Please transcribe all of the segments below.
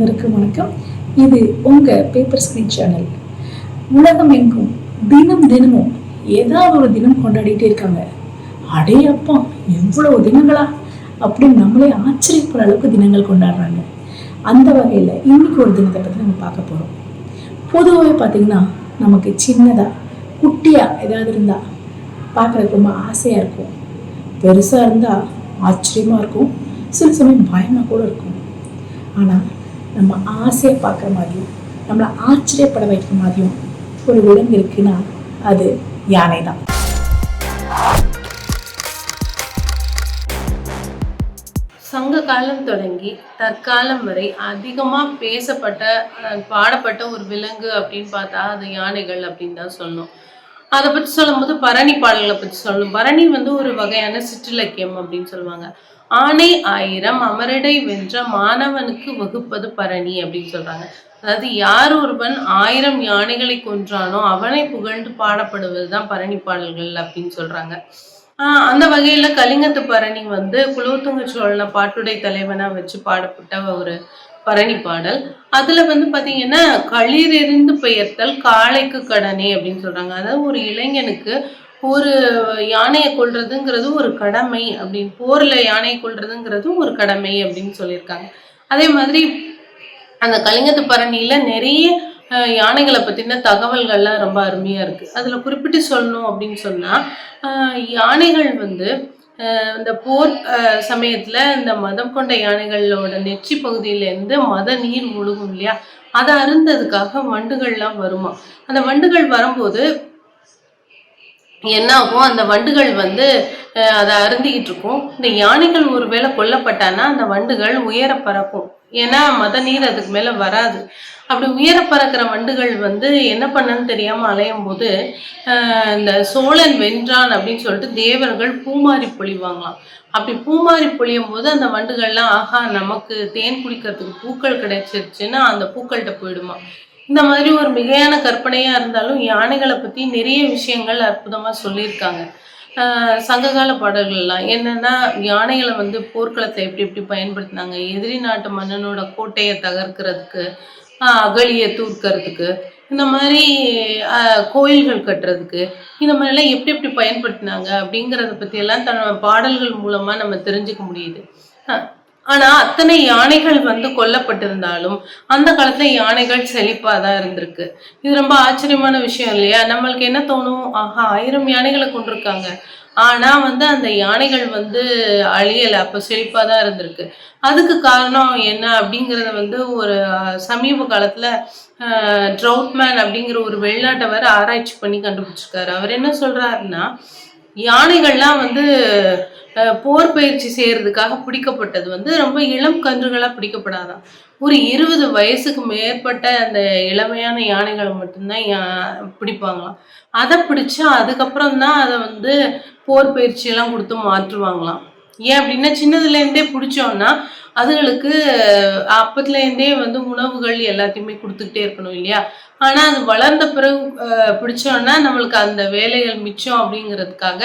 அனைவருக்கும் வணக்கம். இது உங்க பேப்பர் ஸ்கிரீன் சேனல் உலகம் எங்கும் தினம் தினமும் ஏதாவது ஒரு தினம் கொண்டாடிட்டே இருக்காங்க. அடே அப்பா எவ்வளவு தினங்களா? அப்படின்னு நம்மளே ஆச்சரியப்படுற அளவுக்கு தினங்கள் கொண்டாடுறாங்க. அந்த வகையில் இன்னைக்கு ஒரு தினத்தை பற்றி நம்ம பார்க்க போகிறோம் பொதுவாகவே பார்த்தீங்கன்னா நமக்கு சின்னதாக குட்டியாக ஏதாவது இருந்தால் பார்க்குறதுக்கு ரொம்ப ஆசையாக இருக்கும். பெருசாக இருந்தால் ஆச்சரியமாக இருக்கும். சில சமயம் பயமாக கூட இருக்கும். ஆனால் நம்ம ஆசையை பார்க்குற மாதிரியும் நம்மளை ஆச்சரியப்பட வைக்கிற மாதிரியும் ஒரு விலங்கு இருக்குன்னா அது யானை தான் சங்க காலம் தொடங்கி தற்காலம் வரை அதிகமாக பேசப்பட்ட பாடப்பட்ட ஒரு விலங்கு அப்படின்னு பார்த்தா அது யானைகள் அப்படின்னு தான் சொல்லணும். அதை பற்றி சொல்லும்போது பரணி பாடல்களை பற்றி சொல்லணும். பரணி வந்து ஒரு வகையான சிற்றிலக்கியம் அப்படின்னு சொல்லுவாங்க. ஆனை ஆயிரம் அமரடை வென்ற மாணவனுக்கு வகுப்பது பரணி அப்படின்னு சொல்றாங்க. அதாவது யார் ஒருவன் ஆயிரம் யானைகளை கொன்றானோ அவனை புகழ்ந்து பாடப்படுவது தான் பரணி பாடல்கள் அப்படின்னு சொல்றாங்க. ஆஹ் அந்த வகையில கலிங்கத்து பரணி வந்து குலோத்துங்க சோழன பாட்டுடை தலைவனா வச்சு பாடப்பட்ட ஒரு பரணி பாடல். அதுல வந்து பாத்தீங்கன்னா களிர் எறிந்து பெயர்த்தல் காளைக்கு கடனே அப்படின்னு சொல்றாங்க. அதாவது ஒரு இளைஞனுக்கு ஒரு யானையை கொல்றதுங்கிறது ஒரு கடமை அப்படின்னு போரில் யானையை கொள்றதுங்கிறதும் ஒரு கடமை அப்படின்னு சொல்லியிருக்காங்க. அதே மாதிரி அந்த கலிங்கத்து பரணியில் நிறைய யானைகளை பற்றின தகவல்கள்லாம் ரொம்ப அருமையாக இருக்குது அதில் குறிப்பிட்டு சொல்லணும் அப்படின்னு சொன்னால் யானைகள் வந்து இந்த போர் சமயத்தில் இந்த மதம் கொண்ட யானைகளோட நெற்றி பகுதியிலேருந்து மத நீர் முழுகும் இல்லையா? அதை அருந்ததுக்காக வண்டுகள்லாம் வருமா? அந்த வண்டுகள் வரும்போது என்னாகும்? அந்த வண்டுகள் வந்து அதை அருந்திக்கிட்டு இருக்கும் இந்த யானைகள் ஒருவேளை கொல்லப்பட்டானா அந்த வண்டுகள் உயர பறக்கும். ஏன்னா மத நீர் அதுக்கு மேல வராது. அப்படி உயர பறக்கிற வண்டுகள் வந்து என்ன பண்ணன்னு தெரியாமல் அலையும் போது ஆஹ் இந்த சோழன் வென்றான் அப்படின்னு சொல்லிட்டு தேவர்கள் பூமாரி பொழிவாங்களாம். அப்படி பூமாரி பொழியும் போது அந்த வண்டுகள்லாம் ஆஹா நமக்கு தேன் குடிக்கிறதுக்கு பூக்கள் கிடைச்சிருச்சுன்னா அந்த பூக்கள்கிட்ட போயிடுமா? இந்த மாதிரி ஒரு மிகையான கற்பனையாக இருந்தாலும் யானைகளை பற்றி நிறைய விஷயங்கள் அற்புதமாக சொல்லியிருக்காங்க. சங்ககால பாடல்கள்லாம் என்னென்னா யானைகளை வந்து போர்க்களத்தை எப்படி எப்படி பயன்படுத்தினாங்க எதிரி நாட்டு மன்னனோட கோட்டையை தகர்க்கிறதுக்கு அகழியை தூர்க்கறதுக்கு இந்த மாதிரி கோயில்கள் கட்டுறதுக்கு இந்த மாதிரிலாம் எப்படி எப்படி பயன்படுத்தினாங்க அப்படிங்கிறத பற்றியெல்லாம் தன்னோட பாடல்கள் மூலமாக நம்ம தெரிஞ்சுக்க முடியுது. ஆனா அத்தனை யானைகள் வந்து கொல்லப்பட்டிருந்தாலும் அந்த காலத்துல யானைகள் செழிப்பா தான் இருந்திருக்கு. இது ரொம்ப ஆச்சரியமான விஷயம் இல்லையா? நம்மளுக்கு என்ன தோணும்? ஆஹா ஆயிரம் யானைகளை கொண்டிருக்காங்க. ஆனா வந்து அந்த யானைகள் வந்து அழியல அப்ப செழிப்பா தான் இருந்திருக்கு. அதுக்கு காரணம் என்ன அப்படிங்கறத வந்து ஒரு சமீப காலத்துல ட்ரவுட்மேன் அப்படிங்கிற ஒரு வெளிநாட்டவர் ஆராய்ச்சி பண்ணி கண்டுபிடிச்சிருக்காரு. அவர் என்ன சொல்றாருன்னா யானைகள்லாம் வந்து அஹ், போர் பயிற்சி செய்யறதுக்காக பிடிக்கப்பட்டது வந்து ரொம்ப இளம் கன்றுகளா பிடிக்கப்படாதான் ஒரு இருபது வயசுக்கு மேற்பட்ட அந்த இளமையான யானைகளை மட்டும்தான் யா- பிடிப்பாங்களாம். அதை பிடிச்சா அதுக்கப்புறம் தான் அதை வந்து போர் பயிற்சி எல்லாம் கொடுத்து மாற்றுவாங்களாம். ஏன் அப்படின்னா சின்னதுல இருந்தே பிடிச்சோம்னா அதுகளுக்கு அப்பத்துலேருந்தே அப்பத்துல இருந்தே வந்து உணவுகள் எல்லாத்தையுமே கொடுத்துக்கிட்டே இருக்கணும் இல்லையா? ஆனா அது வளர்ந்த பிறகு பிடிச்சோன்னா நம்மளுக்கு அந்த வேலைகள் மிச்சம் அப்படிங்கிறதுக்காக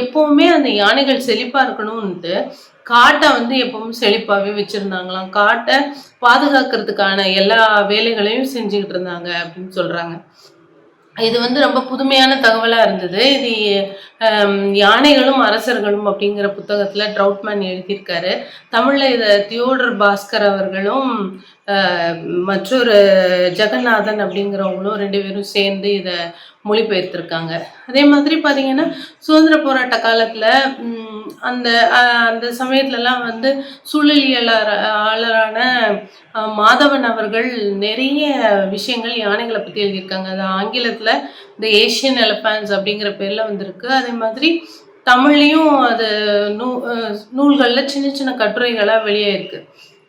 எப்பவுமே அந்த யானைகள் செழிப்பா இருக்கணும்ன்ட்டு காட்டை வந்து எப்பவும் செழிப்பாவே வச்சிருந்தாங்களாம். காட்டை பாதுகாக்கிறதுக்கான எல்லா வேலைகளையும் செஞ்சுக்கிட்டு இருந்தாங்க அப்படின்னு சொல்றாங்க. இது வந்து ரொம்ப புதுமையான தகவலா இருந்தது. இது யானைகளும் அரசர்களும் அப்படிங்கிற புத்தகத்தில் ட்ரவுட்மேன் எழுதியிருக்காரு. தமிழில் இதை தியோடர் பாஸ்கர் அவர்களும் மற்றொரு ஜெகநாதன் அப்படிங்கிறவங்களும் ரெண்டு பேரும் சேர்ந்து இதை மொழிபெயர்த்திருக்காங்க. அதே மாதிரி பார்த்தீங்கன்னா சுதந்திர போராட்ட காலத்தில் அந்த அந்த சமயத்துலலாம் வந்து சூழலியலாளரான ஆளரான மாதவன் அவர்கள் நிறைய விஷயங்கள் யானைகளை பற்றி எழுதியிருக்காங்க. அது ஆங்கிலத்தில் இந்த ஏஷியன் எலஃபேன்ஸ் அப்படிங்கிற பேரில் வந்திருக்கு. அதே மாதிரி தமிழ்லேயும் அது நூ நூல்களில் நூல்கள்ல சின்ன சின்ன கட்டுரைகளா வெளியே இருக்கு.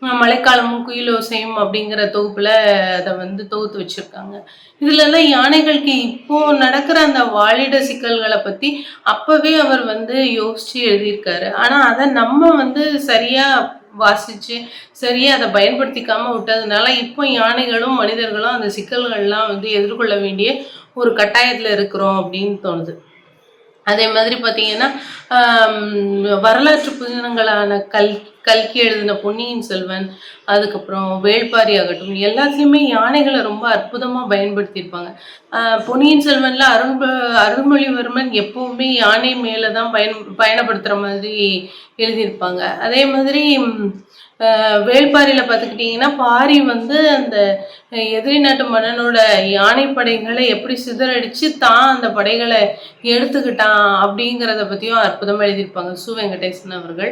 மழைக்காலமும் குயிலோசையும் அப்படிங்கிற தொகுப்புல அதை வந்து தொகுத்து வச்சிருக்காங்க. இதுல எல்லாம் யானைகளுக்கு இப்போ நடக்கிற அந்த வாழிட சிக்கல்களை பத்தி அப்பவே அவர் வந்து யோசிச்சு எழுதியிருக்காரு. ஆனா அதை நம்ம வந்து சரியா வாசிச்சு சரியா அதை பயன்படுத்திக்காம விட்டதுனால இப்போ யானைகளும் மனிதர்களும் அந்த சிக்கல்கள்லாம் வந்து எதிர்கொள்ள வேண்டிய ஒரு கட்டாயத்துல இருக்கிறோம் அப்படின்னு தோணுது. அதே மாதிரி பார்த்தீங்கன்னா வரலாற்று புதினங்களான கல் கல்கி எழுதின பொன்னியின் செல்வன் அதுக்கப்புறம் வேள்பாரி ஆகட்டும் எல்லாத்துலேயுமே யானைகளை ரொம்ப அற்புதமாக பயன்படுத்தியிருப்பாங்க. பொன்னியின் செல்வனில் அருண் அருள்மொழிவர்மன் எப்போவுமே யானை மேலே தான் பயன் பயணப்படுத்துகிற மாதிரி எழுதியிருப்பாங்க. அதே மாதிரி வேள்பாரியில் பார்த்துக்கிட்டிங்கன்னா பாரி வந்து அந்த எதிரி நாட்டு மன்னனோட யானை படைகளை எப்படி சிதறடிச்சு தான் அந்த படைகளை எடுத்துக்கிட்டான் அப்படிங்கிறத பற்றியும் அற்புதமாக எழுதியிருப்பாங்க சு. வெங்கடேசன் அவர்கள்.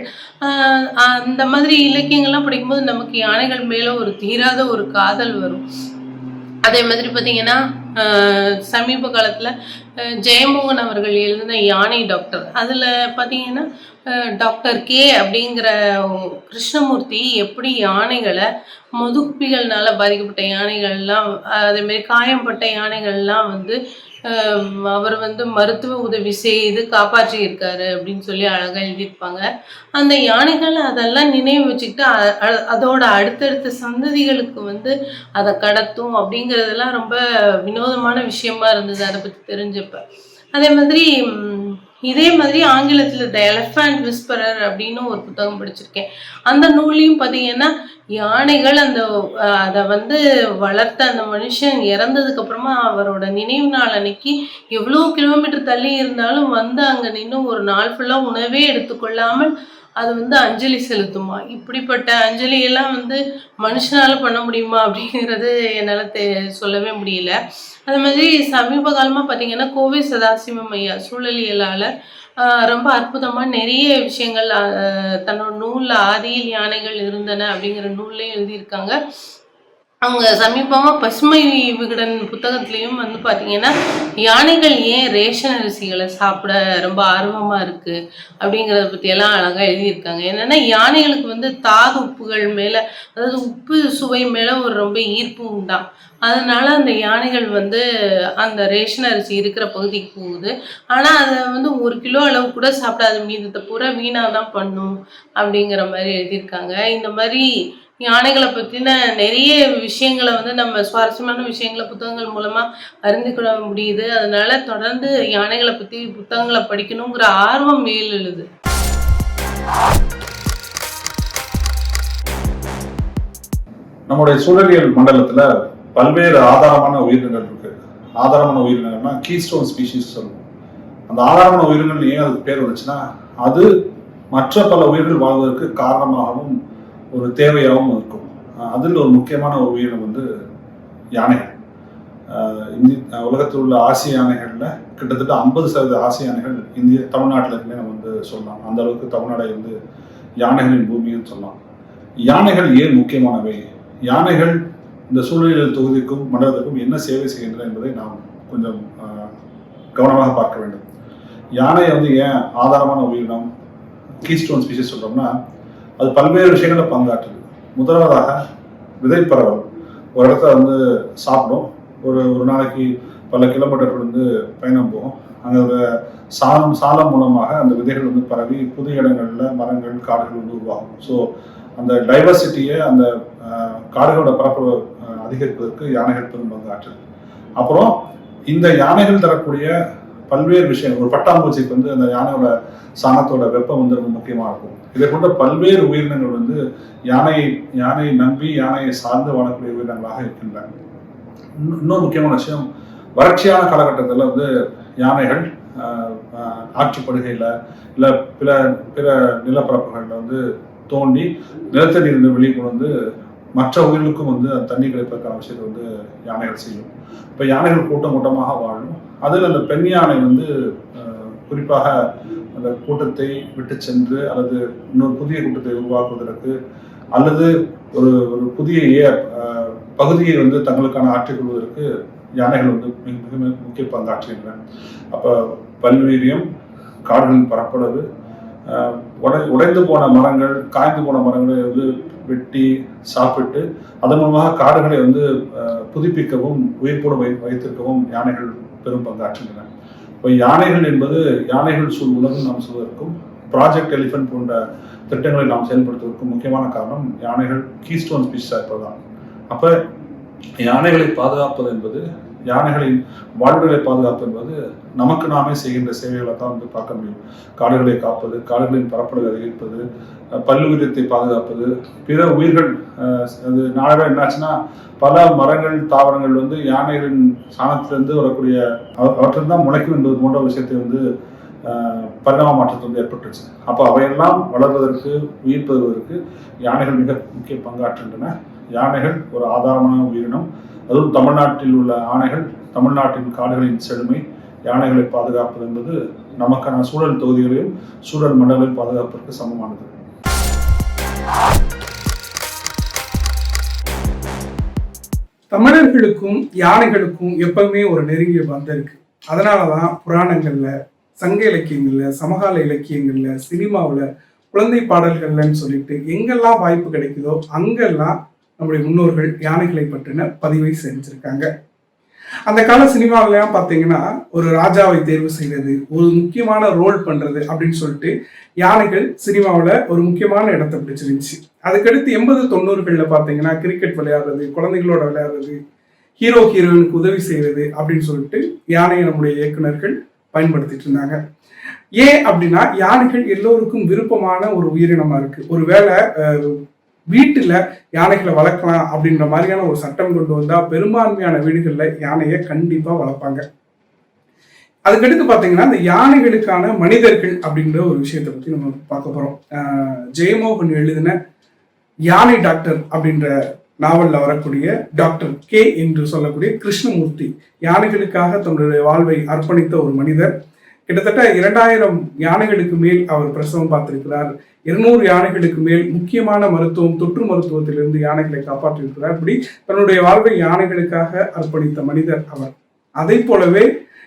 அந்த மாதிரி இலக்கியங்கள்லாம் படிக்கும்போது நமக்கு யானைகள் மேலே ஒரு தீராத ஒரு காதல் வரும். அதே மாதிரி பார்த்தீங்கன்னா சமீப காலத்தில் ஜெயமோகன் அவர்கள் எழுதின யானை டாக்டர். அதில் பார்த்தீங்கன்னா டாக்டர் கே அப்படிங்கிற கிருஷ்ணமூர்த்தி எப்படி யானைகளை முதுகுப்பிகள்னால பாதிக்கப்பட்ட யானைகள்லாம் அதே மாதிரி காயம்பட்ட யானைகள்லாம் வந்து அவர் வந்து மருத்துவ உதவி செய்து காப்பாற்றி இருக்காரு அப்படின்னு சொல்லி அழகாக எழுதியிருப்பாங்க. அந்த யானைகள் அதெல்லாம் நினைவு வச்சுக்கிட்டு அதோட அடுத்தடுத்த சந்ததிகளுக்கு வந்து அதை கடத்தும் அப்படிங்கிறதெல்லாம் ரொம்ப வினோ வினோதமான விஷயமா இருந்தது அதை பற்றி தெரிஞ்சப்ப. அதே மாதிரி இதே மாதிரி ஆங்கிலத்தில் த எலஃபண்ட் விஸ்பரர் அப்படின்னு ஒரு புத்தகம் படிச்சிருக்கேன். அந்த நூல்லையும் பார்த்தீங்கன்னா யானைகள் அந்த அதை வந்து வளர்த்த அந்த மனுஷன் இறந்ததுக்கு அப்புறமா அவரோட நினைவு நாள் அன்னைக்கு எவ்வளோ கிலோமீட்டர் தள்ளி இருந்தாலும் வந்து அங்கே நின்று ஒரு நாள் ஃபுல்லாக உணவே எடுத்துக்கொள்ளாமல் அது வந்து அஞ்சலி செலுத்துமா? இப்படிப்பட்ட அஞ்சலி எல்லாம் வந்து மனுஷனால பண்ண முடியுமா அப்படிங்கிறது என்னால் தெ சொல்லவே முடியல. அது மாதிரி சமீப காலமாக பார்த்தீங்கன்னா கோவை சதாசிவம் ஐயா சூழலியலாளர் ரொம்ப அற்புதமாக நிறைய விஷயங்கள் தன்னோட நூலில் ஆதியில் யானைகள் இருந்தன அப்படிங்கிற நூல்லையும் எழுதியிருக்காங்க. அவங்க சமீபமாக பசுமை விகடன் புத்தகத்துலேயும் வந்து பார்த்தீங்கன்னா யானைகள் ஏன் ரேஷன் அரிசிகளை சாப்பிட ரொம்ப ஆர்வமாக இருக்குது அப்படிங்கிறத பற்றியெல்லாம் அழகாக எழுதியிருக்காங்க. என்னென்னா யானைகளுக்கு வந்து தாது உப்புகள் மேலே அதாவது உப்பு சுவை மேலே ஒரு ரொம்ப ஈர்ப்பு உண்டாம் அதனால் அந்த யானைகள் வந்து அந்த ரேஷன் அரிசி இருக்கிற பகுதிக்கு போகுது. ஆனால் அதை வந்து ஒரு கிலோ அளவு கூட சாப்பிடாது மீதத்தை பூரா வீணாக தான் பண்ணும் அப்படிங்கிற மாதிரி எழுதியிருக்காங்க. இந்த மாதிரி யானைகளை பற்றின நிறைய விஷயங்களை வந்து நம்ம சுவாரஸ்யமான விஷயங்களை புத்தகங்கள் மூலமாக அறிந்து கொள்ள முடியுது. அதனால தொடர்ந்து யானைகளை பற்றி புத்தகங்களை படிக்கணுங்கிற ஆர்வம் மேலெழுது. நம்முடைய சூழலியல் மண்டலத்தில் பல்வேறு ஆதாரமான உயிரினங்கள் இருக்கு. ஆதாரமான உயிரினங்கள்னா கீஸ்டோன் ஸ்பீஷிஸ் சொல்லுவோம். அந்த ஆதாரமான உயிரினங்கள் ஏன் அதுக்கு பேர் வந்துச்சுன்னா அது மற்ற பல உயிர்கள் வாழ்வதற்கு காரணமாகவும் ஒரு தேவையாகவும் இருக்கும். அதில் ஒரு முக்கியமான ஒரு உயிரினம் வந்து யானைகள். அஹ் இந்தி உலகத்தில் உள்ள ஆசிய யானைகளில் கிட்டத்தட்ட ஐம்பது சதவீத ஆசிய யானைகள் இந்திய தமிழ்நாட்டில் இருக்குன்னே நம்ம வந்து சொல்லலாம். அந்த அளவுக்கு தமிழ்நாடை வந்து யானைகளின் பூமின்னு சொல்லலாம். யானைகள் ஏன் முக்கியமானவை? யானைகள் இந்த சூழ்நிலை தொகுதிக்கும் மண்டலத்துக்கும் என்ன சேவை செய்கின்றன என்பதை நாம் கொஞ்சம் கவனமாக பார்க்க வேண்டும். யானையை வந்து ஏன் ஆதாரமான உயிரினம்? கீஸ்டோன் ஸ்பீஷஸ் சொல்கிறோம்னா அது பல்வேறு விஷயங்களில் பங்காற்றுது. முதலாவதாக விதை பரவல் ஒரு இடத்துல வந்து சாப்பிடும். ஒரு ஒரு நாளைக்கு பல கிலோமீட்டர்கள் வந்து பயணம் போகும். அங்கே ஒரு சாலம் சாலம் மூலமாக அந்த விதைகள் வந்து பரவி புது இடங்களில் மரங்கள் காடுகள் வந்து உருவாகும். ஸோ அந்த டைவர்சிட்டியை அந்த காடுகளோட பரப்பு அதிகரிப்பதற்கு யானைகள் பெரும் பங்காற்றுது. அப்புறம் இந்த யானைகள் தரக்கூடிய பல்வேறு விஷயங்கள் ஒரு பட்டாம்பூச்சிக்கு வந்து அந்த யானையோட சாணத்தோட வெப்பம் வந்து ரொம்ப முக்கியமாக இருக்கும். இதை கொண்ட பல்வேறு உயிரினங்கள் வந்து யானையை யானையை நம்பி யானையை சார்ந்து வாழக்கூடிய உயிரினங்களாக இருக்கின்றன. இன்னும் இன்னொரு முக்கியமான விஷயம் வறட்சியான காலகட்டத்தில் வந்து யானைகள் ஆட்சி படுகையில் இல்லை பிற பிற நிலப்பரப்புகளில் வந்து தோண்டி நிலத்தடி இருந்து வெளியே கொண்டு வந்து மற்ற உயிர்களுக்கும் வந்து அந்த தண்ணி கிடைப்பதற்கான விஷயத்தை வந்து யானைகள் செய்யும். இப்போ யானைகள் கூட்டம் கூட்டமாக வாழும். அதில் அந்த பெண் யானை வந்து குறிப்பாக அந்த கூட்டத்தை விட்டு சென்று அல்லது இன்னொரு புதிய கூட்டத்தை உருவாக்குவதற்கு அல்லது ஒரு ஒரு புதிய பகுதியை வந்து தங்களுக்கான ஆற்றிக் கொள்வதற்கு யானைகள் வந்து மிக மிக மிக முக்கிய பங்காற்றுகின்றன அப்போ பல்வீரியம் காடுகளின் பரப்பளவு உடை உடைந்து போன மரங்கள் காய்ந்து போன மரங்களை வந்து வெட்டி சாப்பிட்டு அதன் மூலமாக காடுகளை வந்து புதுப்பிக்கவும் உயிர்ப்போடு வை வைத்திருக்கவும் யானைகள் பெரும் பங்காற்றுகின்றன. இப்போ யானைகள் என்பது யானைகள் சூழ் உலகம் நாம் சொல்வதற்கும் ப்ராஜெக்ட் எலிஃபென்ட் போன்ற திட்டங்களை நாம் செயல்படுத்துவதற்கும் முக்கியமான காரணம் யானைகள் கீஸ்டோன் ஸ்பீஷாக இருப்பதுதான். அப்போ யானைகளை பாதுகாப்பது என்பது யானைகளின் வாழ்வுகளை பாதுகாப்பு என்பது நமக்கு நாமே செய்கின்ற சேவைகளை தான் வந்து பார்க்க முடியும். காடுகளை காப்பது காடுகளின் பரப்பளவை அதிகரிப்பது பல்லு பல்லுயிரத்தை பாதுகாப்பது பிற உயிர்கள் அஹ் அது நாளட என்னாச்சுன்னா பல மரங்கள் தாவரங்கள் வந்து யானைகளின் சாணத்திலிருந்து வரக்கூடிய அவற்றில் தான் முளைக்கும் என்பது போன்ற விஷயத்தை வந்து பரிணாம மாற்றத்தை வந்து ஏற்பட்டுச்சு அப்போ அவையெல்லாம் வளர்வதற்கு உயிர் பெறுவதற்கு யானைகள் மிக முக்கிய பங்காற்றுகின்றன. யானைகள் ஒரு ஆதாரமான உயிரினம். அதுவும் தமிழ்நாட்டில் உள்ள ஆணைகள் தமிழ்நாட்டின் காடுகளின் செழுமை யானைகளை பாதுகாப்பது என்பது நமக்கான சூழல் தொகுதிகளையும் சூழல் மண்டலங்களையும் பாதுகாப்பதற்கு சமமானது. தமிழர்களுக்கும் யானைகளுக்கும் எப்பவுமே ஒரு நெருங்கிய பந்தம் இருக்கு. அதனாலதான் புராணங்கள்ல சங்க இலக்கியங்கள்ல சமகால இலக்கியங்கள்ல சினிமாவில் குழந்தை பாடல்கள்லன்னு சொல்லிட்டு எங்கெல்லாம் வாய்ப்பு கிடைக்குதோ அங்கெல்லாம் நம்முடைய முன்னோர்கள் யானைகளை பற்றின பதிவை செஞ்சிருக்காங்க அந்த கால சினிமாவிலாம் பார்த்தீங்கன்னா ஒரு ராஜாவை தேர்வு செய்யறது ஒரு முக்கியமான ரோல் பண்றது அப்படின்னு சொல்லிட்டு யானைகள் சினிமாவில் ஒரு முக்கியமான இடத்தை பிடிச்சிருந்துச்சு. அதுக்கடுத்து எண்பது தொண்ணூறுகளில் பார்த்தீங்கன்னா கிரிக்கெட் விளையாடுறது குழந்தைகளோட விளையாடுறது ஹீரோ ஹீரோயினுக்கு உதவி செய்யறது அப்படின்னு சொல்லிட்டு யானையை நம்முடைய இயக்குனர்கள் பயன்படுத்திட்டு இருந்தாங்க. ஏன் அப்படின்னா யானைகள் எல்லோருக்கும் விருப்பமான ஒரு உயிரினமா இருக்கு. ஒருவேளை வீட்டுல யானைகளை வளர்க்கலாம் அப்படின்ற மாதிரியான ஒரு சட்டம் கொண்டு வந்தா பெரும்பான்மையான வீடுகள்ல யானையை கண்டிப்பா வளர்ப்பாங்க. அதுக்கடுத்து பார்த்தீங்கன்னா இந்த யானைகளுக்கான மனிதர்கள் அப்படின்ற ஒரு விஷயத்தை பத்தி நம்ம பார்க்க போறோம். ஜெயமோகன் எழுதின யானை டாக்டர் அப்படின்ற நாவல்ல வரக்கூடிய டாக்டர் கே என்று சொல்லக்கூடிய கிருஷ்ணமூர்த்தி யானைகளுக்காக தன்னுடைய வாழ்வை அர்ப்பணித்த ஒரு மனிதர். கிட்டத்தட்ட இரண்டாயிரம் யானைகளுக்கு மேல் அவர் பிரசவம் பார்த்திருக்கிறார். இருநூறு யானைகளுக்கு மேல் முக்கியமான மருத்துவம் தொற்று மருத்துவத்திலிருந்து யானைகளை காப்பாற்றியிருக்கிறார். இப்படி தன்னுடைய வாழ்வை யானைகளுக்காக அர்ப்பணித்த மனிதர் அவர். அதை போலவே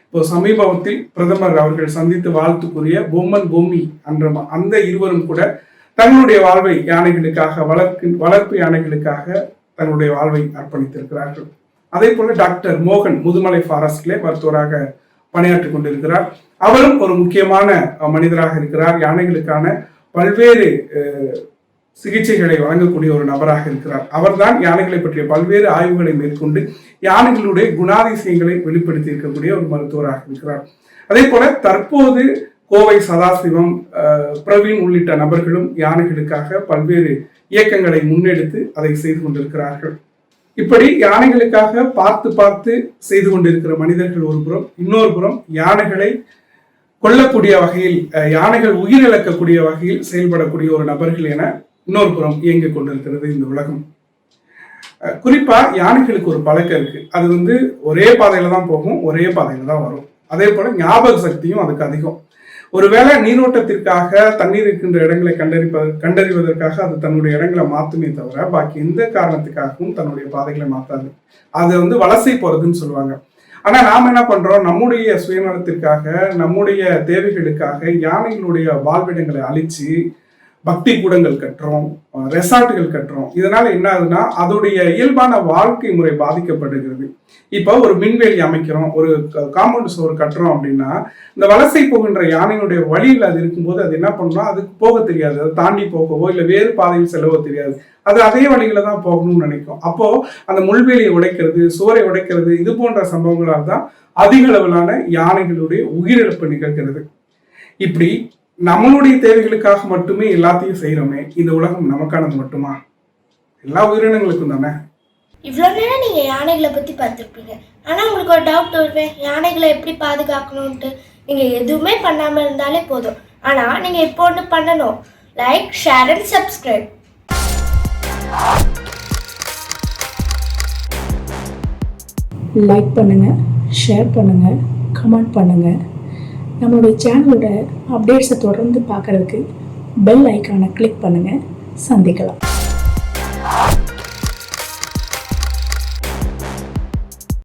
இப்போ சமீபத்தில் பிரதமர் அவர்கள் சந்தித்து வாழ்த்துக்குரிய பொம்மன் பூமி என்ற அந்த இருவரும் கூட தங்களுடைய வாழ்வை யானைகளுக்காக வளர்க்கு வளர்ப்பு யானைகளுக்காக தங்களுடைய வாழ்வை அர்ப்பணித்திருக்கிறார்கள். அதே போல டாக்டர் மோகன் முதுமலை ஃபாரஸ்ட்லே மருத்துவராக பணியாற்றி கொண்டிருக்கிறார் அவரும் ஒரு முக்கியமான மனிதராக இருக்கிறார். யானைகளுக்கான பல்வேறு சிகிச்சைகளை வழங்கக்கூடிய ஒரு நபராக இருக்கிறார். அவர்தான் யானைகளை பற்றிய பல்வேறு ஆய்வுகளை மேற்கொண்டு யானைகளுடைய குணாதிசயங்களை வெளிப்படுத்தி இருக்கக்கூடிய ஒரு மருத்துவராக இருக்கிறார். அதே போல தற்போது கோவை சதாசிவம் அஹ், பிரவீன் உள்ளிட்ட நபர்களும் யானைகளுக்காக பல்வேறு இயக்கங்களை முன்னெடுத்து அதை செய்து கொண்டிருக்கிறார்கள். இப்படி யானைகளுக்காக பார்த்து பார்த்து செய்து கொண்டிருக்கிற மனிதர்கள் ஒரு புறம் இன்னொரு புறம் யானைகளை கொல்லக்கூடிய வகையில் யானைகள் உயிரிழக்கக்கூடிய வகையில் செயல்படக்கூடிய ஒரு நபர்கள் என இன்னொரு புறம் இயங்கிக் கொண்டிருக்கிறது இந்த உலகம். குறிப்பா யானைகளுக்கு ஒரு பழக்கம் இருக்கு. அது வந்து ஒரே பாதையில தான் போகும் ஒரே பாதையில தான் வரும். அதே போல ஞாபக சக்தியும் அதுக்கு அதிகம். ஒருவேளை நீரோட்டத்திற்காக தண்ணீர் இருக்கின்ற இடங்களை கண்டறிப்ப கண்டறிவதற்காக அது தன்னுடைய இடங்களை மாற்றுமே தவிர பாக்கி எந்த காரணத்துக்காகவும் தன்னுடைய பாதைகளை மாற்றாது அது வந்து வலசை போறதுன்னு சொல்லுவாங்க. ஆனா நாம் என்ன பண்றோம்? நம்முடைய சுயநலத்திற்காக நம்முடைய தேவைகளுக்காக யானைகளுடைய வாழ்விடங்களை அழிச்சு பக்தி கூடங்கள் கட்டுறோம் ரெசார்ட்டுகள் கட்டுறோம் இதனால என்ன ஆகுதுன்னா அதோடைய இயல்பான வாழ்க்கை முறை பாதிக்கப்படுகிறது. இப்போ ஒரு மின்வேலி அமைக்கிறோம் ஒரு காம்பவுண்ட் சுவர் கட்டுறோம் அப்படின்னா இந்த வலசை போகின்ற யானையினுடைய வழியில் அது இருக்கும்போது அது என்ன பண்ணும்னா அதுக்கு போக தெரியாது. அதை தாண்டி போகவோ இல்லை வேறு பாதையில் செல்லவோ தெரியாது. அது அதே வழியில தான் போகணும்னு நினைக்கும். அப்போ அந்த முள்வேலியை உடைக்கிறது சுவரை உடைக்கிறது இது போன்ற சம்பவங்களால் தான் அதிக அளவிலான யானைகளுடைய உயிரிழப்பு நிகழ்கிறது. இப்படி நம்மளுடைய தேவைகளுக்காக மட்டுமே எல்லாத்தையும் செய்யறோமே இந்த உலகம் நமக்கானது மட்டுமா? எல்லா உயிரினங்களுக்கும் தானே? இவ்வளோ நேரம் நீங்கள் யானைகளை பற்றி பார்த்துருப்பீங்க. ஆனால் உங்களுக்கு ஒரு டவுட் வருவே யானைகளை எப்படி பாதுகாக்கணும்ன்ட்டு. நீங்கள் எதுவுமே பண்ணாமல் இருந்தாலே போதும். ஆனால் நீங்கள் இப்போ ஒன்று பண்ணணும். Like share and subscribe like பண்ணுங்கள் ஷேர் பண்ணுங்கள் கமெண்ட் பண்ணுங்கள் நம்மளுடைய சேனலோட அப்டேட்ஸை தொடர்ந்து பார்க்குறதுக்கு பெல் ஐக்கானை கிளிக் பண்ணுங்கள் சந்திக்கலாம்.